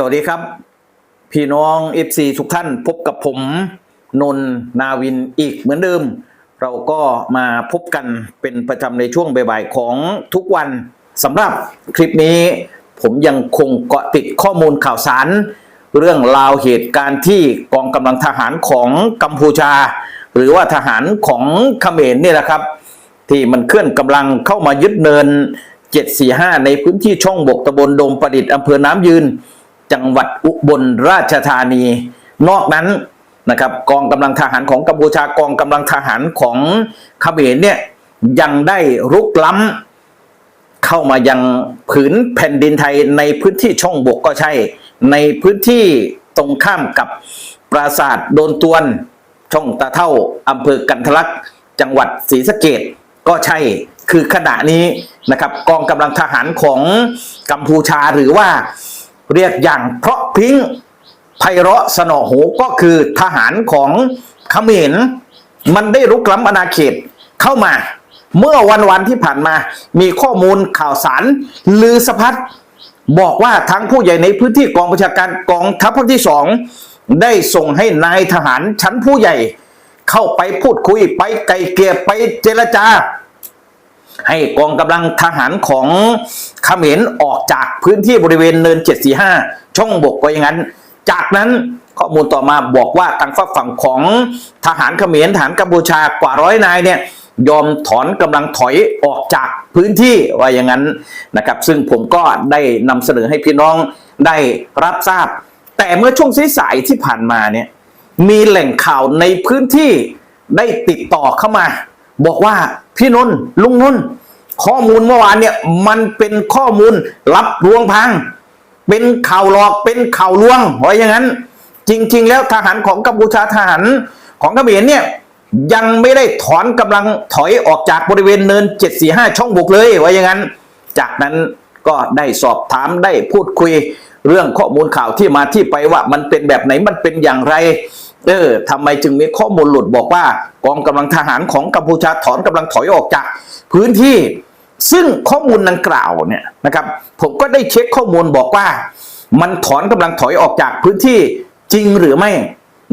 สวัสดีครับ พี่น้อง FC ทุกท่านพบกับผมนนท์นาวินอีกเหมือนเดิม เราก็มาพบกันเป็นประจำในช่วงบ่ายๆของทุกวันสำหรับคลิปนี้ ผมยังคงเกาะติดข้อมูลข่าวสาร เรื่องราวเหตุการณ์ที่กองกำลังทหารของกัมพูชา หรือว่าทหารของเขมรนี่แหละครับ ที่มันเคลื่อนกำลังเข้ามายึดเนิน745 ในพื้นที่ช่องบกตำบลโดมประดิษฐ์อำเภอน้ำยืน จังหวัดอุบลราชธานี นอกนั้นนะครับกองกำลังทหารของกัมพูชากองกำลังทหารของเขมรเนี่ยยังได้รุกล้ำเข้ามายังผืนแผ่นดินไทยในพื้นที่ช่องบกก็ใช่ ในพื้นที่ตรงข้ามกับปราสาทโดนตวน ช่องตาเท่าอำเภอกันทลักจังหวัดศรีสะเกดก็ใช่คือขณะนี้นะครับ กองกำลังทหารของกัมพูชาหรือว่า เรียกอย่างเพราะพิงไพเราะสนอหูก็คือทหารของเขมรมันได้รุกล้ำอาณาเขตเข้ามา เมื่อวันวันที่ผ่านมา มีข้อมูลข่าวสาร ลือสะพัดบอกว่าทั้งผู้ใหญ่ในพื้นที่กองประชาการกองทัพภาคที่สองได้ส่งให้นายทหารชั้นผู้ใหญ่ เข้าไปพูดคุยไปไกลเกลี่ยไปเจรจา ให้กองกำลังทหารของเขมรออกจากพื้นที่บริเวณเนิน 745 ช่องบกก็อย่างนั้น จากนั้นข้อมูลต่อมาบอกว่าทางฝากฝั่งของทหารเขมรทหารกัมพูชากว่าร้อยนายเนี่ยยอมถอนกำลังถอยออกจากพื้นที่ว่าอย่างนั้นนะครับ ซึ่งผมก็ได้นำเสนอให้พี่น้องได้รับทราบ แต่เมื่อช่วงสายที่ผ่านมาเนี่ยมีแหล่งข่าวในพื้นที่ได้ติดต่อเข้ามา บอกว่าพี่นนท์ลุงนนท์ ข้อมูลเมื่อวานเนี่ยมันเป็นข้อมูลลับลวงพัง เป็นข่าวหลอกเป็นข่าวลวงว่าอย่างนั้น จริง ๆ แล้วทหารของกัมพูชาทหารของเขมรเนี่ยยังไม่ได้ถอนกำลังถอยออกจากบริเวณเนิน 745 ช่องบุกเลยว่าอย่างนั้น จากนั้นก็ได้สอบถามได้พูดคุยเรื่องข้อมูลข่าวที่มาที่ไปว่ามันเป็นแบบไหนมันเป็นอย่างไร เออทำไมจึงมีข้อมูลหลุดบอกว่ากองกำลังทหารของกัมพูชาถอนกำลังถอยออกจากพื้นที่ ซึ่งข้อมูลดังกล่าวเนี่ยนะครับ ผมก็ได้เช็คข้อมูลบอกว่า มันถอนกำลังถอยออกจากพื้นที่จริงหรือไม่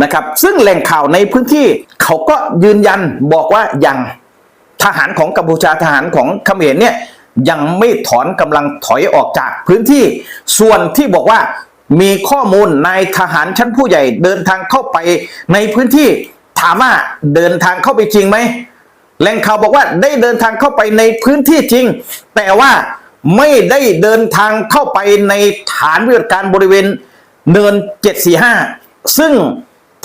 นะครับ ซึ่งแหล่งข่าวในพื้นที่เขาก็ยืนยันบอกว่ายังทหารของกัมพูชาทหารของเขมรเนี่ยยังไม่ถอนกำลังถอยออกจากพื้นที่ ส่วนที่บอกว่ามีข้อมูลนายทหารชั้นผู้ใหญ่เดินทางเข้าไปในพื้นที่ ถามว่าเดินทางเข้าไปจริงไหม แหล่งข่าวบอกว่าได้เดินทางเข้าไปในพื้นที่จริง แต่ว่าไม่ได้เดินทางเข้าไปในฐานวิทยการบริเวณเนิน 745 ซึ่ง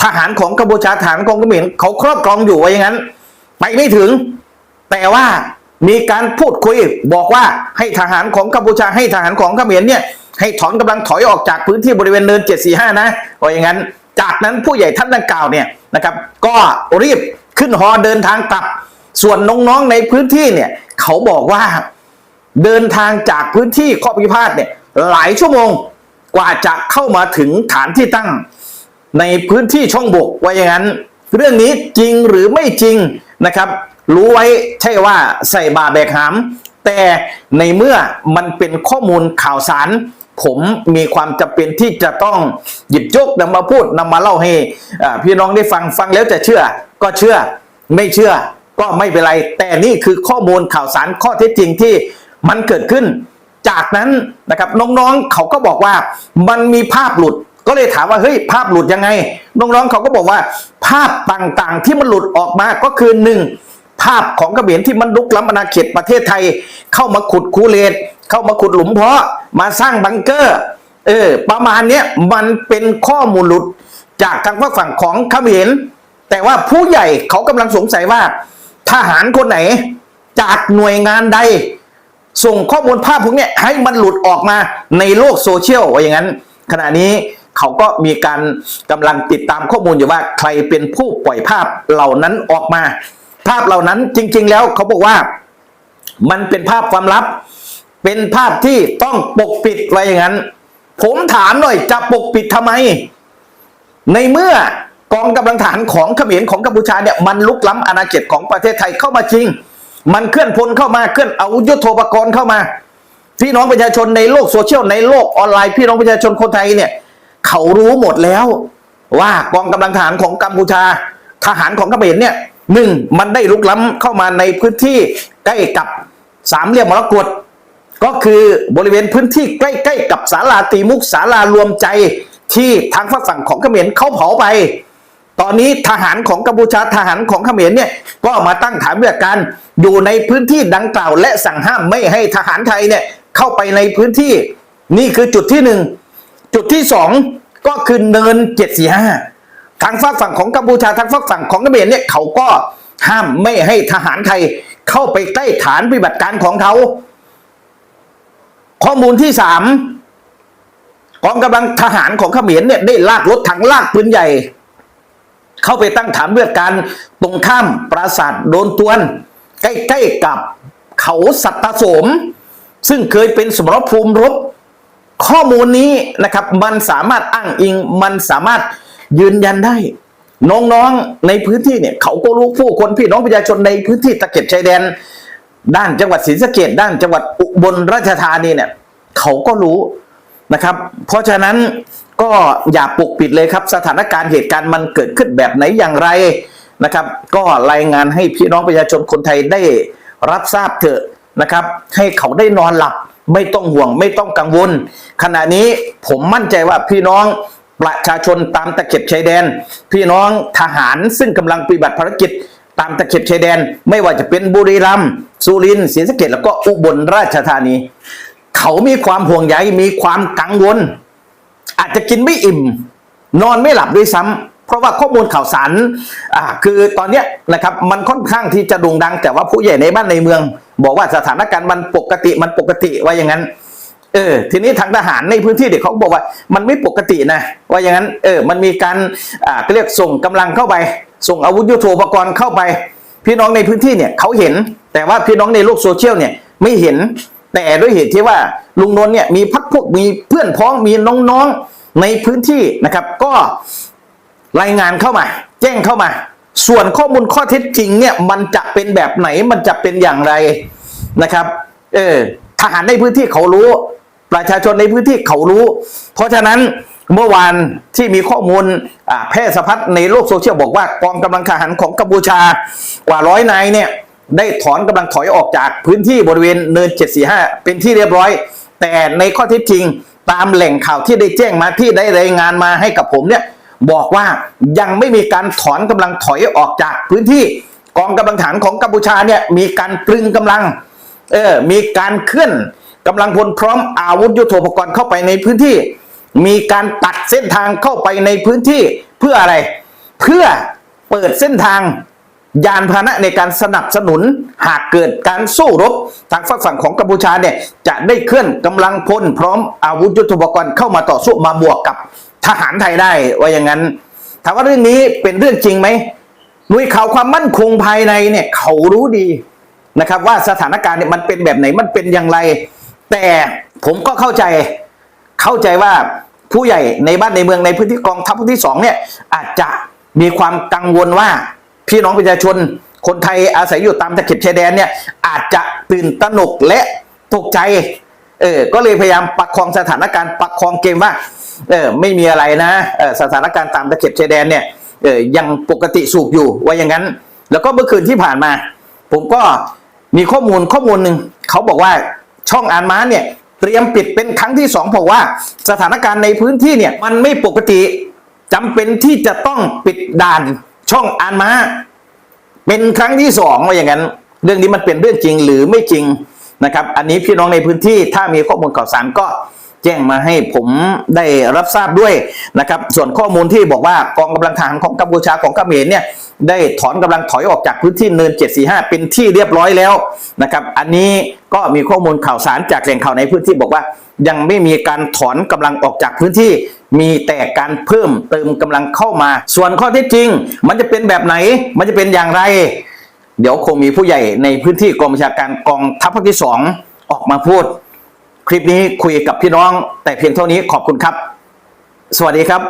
ทหารของกัมพูชาทหารของเขมรเขาครอบครองอยู่ไว่าอย่างนั้น ไปไม่ถึง แต่ว่ามีการพูดคุยบอกว่าให้ทหารของกัมพูชาให้ทหารของเขมรเนี่ยให้ถอนกำลังถอยออกจากพื้นที่บริเวณเนิน 745 นะว่าอย่างนั้น จากนั้นผู้ใหญ่ท่านดังกล่าวเนี่ยนะครับ ก็รีบขึ้นฮอเดินทางกลับ ส่วนน้องๆในพื้นที่เนี่ย เขาบอกว่าเดินทางจากพื้นที่ข้อพิพาทเนี่ย หลายชั่วโมงกว่าจะเข้ามาถึงฐานที่ตั้ง ในพื้นที่ช่องบกว่าอย่างนั้น เรื่องนี้จริงหรือไม่จริงนะครับ รู้ไว้ใช่ว่าใส่บาแบกหาม แต่ในเมื่อมันเป็นข้อมูลข่าวสาร ผมมีความจำเป็นที่จะต้องหยิบยกนำมาพูดนำมาเล่าให้พี่น้องได้ฟังฟังแล้วจะเชื่อก็เชื่อไม่เชื่อ ก็ไม่เป็นไร แต่นี่คือข้อมูลข่าวสารข้อเท็จจริงที่มันเกิดขึ้น จากนั้นนะครับน้องๆเขาก็บอกว่ามันมีภาพหลุดก็เลยถามว่าเฮ้ยภาพหลุดยังไง น้องๆเขาก็บอกว่า ภาพต่างๆที่มันหลุดออกมาก็คือหนึ่งภาพของกระเบนที่มันลุกล้ำอาณาเขตประเทศไทย เข้ามาขุดคูเลตเข้ามาขุดหลุมเพาะมาสร้างบังเกอร์เออประมาณเนี้ยมันเป็นข้อมูลหลุดจากทางฝั่งของเขมรแต่ว่าผู้ใหญ่เขากำลังสงสัยว่า ทหารคนไหน จากหน่วยงานใด ส่งข้อมูลภาพพวกนี้ให้มันหลุดออกมาในโลกโซเชียลว่าอย่างนั้น ขณะนี้เขาก็มีการกำลังติดตามข้อมูลอยู่ว่าใครเป็นผู้ปล่อยภาพเหล่านั้นออกมา ภาพเหล่านั้นจริง ๆ แล้วเขาบอกว่ามันเป็นภาพความลับ เป็นภาพที่ต้องปกปิดไว้อย่างนั้น ผมถามหน่อยจะปกปิดทำไม ในเมื่อ กองกำลังทหารของเขมรของกัมพูชาเนี่ยมันลุกล้ำอาณาเขตของประเทศไทยเข้ามาจริง มันเคลื่อนพลเข้ามาเคลื่อนอาวุธยุทโธปกรณ์เข้ามา พี่น้องประชาชนในโลกโซเชียลในโลกออนไลน์ พี่น้องประชาชนคนไทยเนี่ยเขารู้หมดแล้วว่ากองกำลังทหารของกัมพูชา ทหารของเขมรเนี่ยหนึ่งมันได้ลุกล้ำเข้ามาในพื้นที่ใกล้กับสามเหลี่ยมมรกตก็คือบริเวณพื้นที่ใกล้ ๆ กับศาลาตีมุกศาลารวมใจที่ทางฝั่งของเขมรเขาเผาไป ตอนนี้ทหารของกัมพูชาทหารของเขมรเนี่ยก็มาตั้งฐานปฏิบัติการอยู่ในพื้นที่ดังกล่าว และสั่งห้ามไม่ให้ทหารไทยเนี่ยเข้าไปในพื้นที่ นี่คือจุดที่หนึ่งจุดที่สองก็คือเนินเจ็ดสี่ห้าทางฝากฝั่งของกัมพูชาทางฝากฝั่งของเขมรเนี่ยเขาก็ห้ามไม่ให้ทหารไทยเข้าไปใกล้ฐานปฏิบัติการของเขา ข้อมูลที่สามกองกำลังทหารของเขมรเนี่ยได้ลากรถถังลากปืนใหญ่ เข้าไปตั้งฐานเลือดการตรงข้ามปราสาทโดนตวน ใกล้ๆกับเขาสัตตสม ซึ่งเคยเป็นสมรภูมิรบ ข้อมูลนี้นะครับ มันสามารถอ้างอิง มันสามารถยืนยันได้ น้องๆในพื้นที่เนี่ยเขาก็รู้ผู้คนพี่น้องประชาชนในพื้นที่ตะเข็บชายแดน ด้านจังหวัดศรีสะเกดด้านจังหวัดอุบลราชธานีเนี่ยเขาก็รู้ นะครับ เพราะฉะนั้นก็อย่าปกปิดเลยครับ สถานการณ์เหตุการณ์มันเกิดขึ้นแบบไหนอย่างไรนะครับ ก็รายงานให้พี่น้องประชาชนคนไทยได้รับทราบเถอะนะครับ ให้เขาได้นอนหลับไม่ต้องห่วงไม่ต้องกังวล ขณะนี้ผมมั่นใจว่าพี่น้องประชาชนตามตะเข็บชายแดน พี่น้องทหารซึ่งกำลังปฏิบัติภารกิจตามตะเข็บชายแดน ไม่ว่าจะเป็นบุรีรัมย์สุรินทร์ศรีสะเกษแล้วก็อุบลราชธานี เขามีความห่วงใยมีความกังวล อาจจะกินไม่อิ่ม นอนไม่หลับด้วยซ้ำเพราะว่าข้อมูลข่าวสารอ่าคือตอนเนี้ยนะครับมันค่อนข้างที่จะโด่งดัง แต่ว่าผู้ใหญ่ในบ้านในเมือง บอกว่าสถานการณ์มันปกติมันปกติว่าอย่างนั้นเออทีนี้ทางทหารในพื้นที่เด็กเขาบอกว่ามันไม่ปกตินะว่าอย่างนั้นเออมันมีการอ่าเรียกส่งกำลังเข้าไป ส่งอาวุธยุทโธปกรณ์เข้าไป พี่น้องในพื้นที่เนี่ยเขาเห็น แต่ว่าพี่น้องในโลกโซเชียลเนี่ยไม่เห็น แต่ด้วยเหตุที่ว่าลุงนนท์เนี่ยมีพักพวกมีเพื่อนพ้องมีน้องๆในพื้นที่นะครับ ก็รายงานเข้ามา แจ้งเข้ามา ส่วนข้อมูลข้อเท็จจริงเนี่ยมันจะเป็นแบบไหนมันจะเป็นอย่างไรนะครับ เออทหารในพื้นที่เขารู้ ประชาชนในพื้นที่เขารู้ เพราะฉะนั้นเมื่อวานที่มีข้อมูลแพร่สะพัดในโลกโซเชียลบอกว่ากองกำลังทหารของกัมพูชากว่าร้อยนายเนี่ย ได้ถอนกำลังถอยออกจากพื้นที่บริเวณเนิน 745 เป็นที่เรียบร้อย แต่ในข้อเท็จจริงตามแหล่งข่าวที่ได้แจ้งมาที่ได้รายงานมาให้กับผมเนี่ยบอกว่ายังไม่มีการถอนกำลังถอยออกจากพื้นที่กองกำลังฐานของกัมพูชาเนี่ยมีการตรึงกำลังเออมีการเคลื่อนกำลังพลพร้อมอาวุธยุทโธปกรณ์เข้าไปในพื้นที่ มีการตัดเส้นทางเข้าไปในพื้นที่เพื่ออะไร เพื่อเปิดเส้นทาง ยานพาหนะในการสนับสนุนหากเกิดการสู้รบทางฝั่งฝั่งของกัมพูชาเนี่ยจะได้เคลื่อนกำลังพลพร้อมอาวุธยุทโธปกรณ์เข้ามาต่อสู้มาบวกกับทหารไทยได้ว่าอย่างนั้นถามว่าเรื่องนี้เป็นเรื่องจริงไหมหน่วยข่าวความมั่นคงภายในเนี่ยเขารู้ดีนะครับว่าสถานการณ์เนี่ยมันเป็นแบบไหนมันเป็นอย่างไร แต่ผมก็เข้าใจเข้าใจว่าผู้ใหญ่ในบ้านในเมืองในพื้นที่กองทัพที่สองเนี่ยอาจจะมีความกังวลว่า พี่น้องประชาชน คนไทยอาศัยอยู่ตามตะเข็บชายแดนเนี่ยอาจจะตื่นตระหนกและตกใจเออก็เลยพยายามประคองสถานการณ์ประคองเกมว่าเออไม่มีอะไรนะเออสถานการณ์ตามตะเข็บชายแดนเนี่ยเออยังปกติสูบอยู่ว่าอย่างนั้น แล้วก็เมื่อคืนที่ผ่านมา ผมก็มีข้อมูลข้อมูลหนึ่งเขาบอกว่าช่องอ่านม้าเนี่ยเตรียมปิดเป็นครั้งที่สองเพราะว่าสถานการณ์ในพื้นที่เนี่ยมันไม่ปกติจำเป็นที่จะต้องปิดด่าน ช่องอ่านมาเป็นครั้งที่สองว่าอย่างนั้น เรื่องนี้มันเป็นเรื่องจริงหรือไม่จริงนะครับ อันนี้พี่น้องในพื้นที่ถ้ามีข้อมูลข่าวสารก็แจ้งมาให้ผมได้รับทราบด้วยนะครับ ส่วนข้อมูลที่บอกว่ากองกำลังทหารของกัมพูชาของเขมรเนี่ยได้ถอนกำลังถอยออกจากพื้นที่เนิน 745 เป็นที่เรียบร้อยแล้วนะครับ อันนี้ก็มีข้อมูลข่าวสารจากแหล่งข่าวในพื้นที่บอกว่า ยังไม่มีการถอนกำลังออกจากพื้นที่ มีแต่การเพิ่มเติมกำลังเข้ามา ส่วนข้อเท็จจริง มันจะเป็นแบบไหน มันจะเป็นอย่างไร เดี๋ยวคงมีผู้ใหญ่ในพื้นที่กองบัญชาการกองทัพภาคที่สองออกมาพูด คลิปนี้คุยกับพี่น้อง แต่เพียงเท่านี้ขอบคุณครับ สวัสดีครับ